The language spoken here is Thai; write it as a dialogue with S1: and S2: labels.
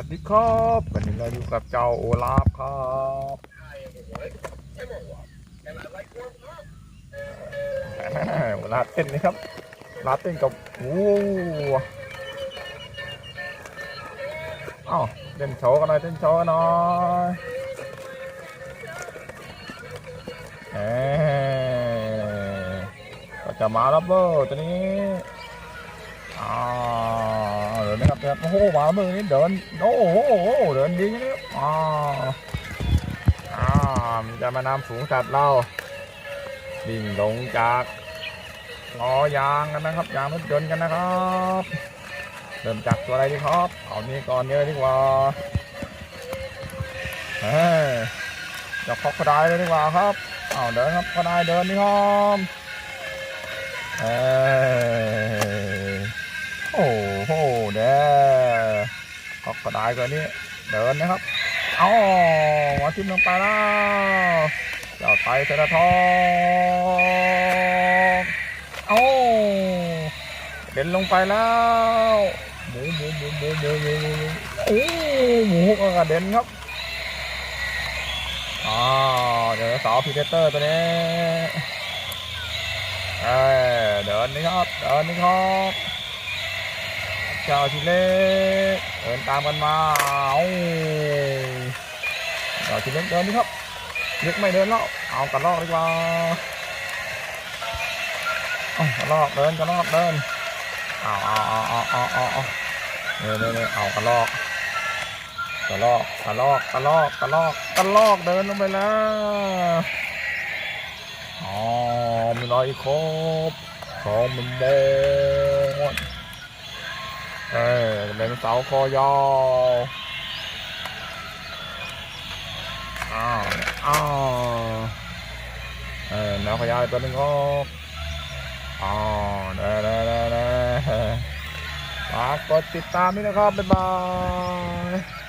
S1: วัสดีครับวันนี้เราอยู่กับเจ้าโอลาฟครับโอลาฟเต้นนะครับลาเต้นกับวูเอ้าเต้นโชว์กันหน่อยเต้นโชว์กันหน่อยเอ้ก็จะมาแล้วเบอร์ตัวนี้อ่าเดินนะ ครับโอ้โหมามือนี่เดินโอ้โหเดินดีนะครับอ่าอ่าจะมานำสูงจัดเราดิ่งลงจากล้อยางกันนะครับยางรถยนต์กันนะครับเริ่มจากตัวอะไรดีครับเอานี้ก่อนเยอะดีกว่าเฮ้ยจะคอกกระไดเลยดีกว่าครับเอาเดินครับกระไดเดินนี่ครับเอ้ย ก็ได้ตัวนี้ เดินนะครับ เอาหมอทิ้มลงไปแล้วเจ้าไทยเซนาทองเอาเด่นลงไปแล้วหมูหมูหมูหมูหมูหมูหมูโอ้หมูก็กระเด็นครับอ๋อเดี๋ยวสาวพีเตอร์ตัวนี้เดินนี่ครับเดินนี่ครับ เจ้าทีเล็กเดินตามกันมาเอาเจ้าทีเล็กเดินนี่ครับเล็กไม่เดินแล้วเอากระลอกดีกว่าเอากระลอกเดินกระลอกเดินเอาเอาเอาเอาเอาเอาเอาเนี่ยเนี่ยเนี่ยเอากระลอกกระลอกกระลอกกระลอกกระลอกกระลอกเดินลงไปแล้วอ๋อมีรอยครบของมันบด เออเป็นเสาคอยาวอ้าวอ้าวเออแนวขยายตัวนึงครับอ๋อเด้อเด้อเด้อเด้อฝากกดติดตามด้วยนะครับบ๊ายบาย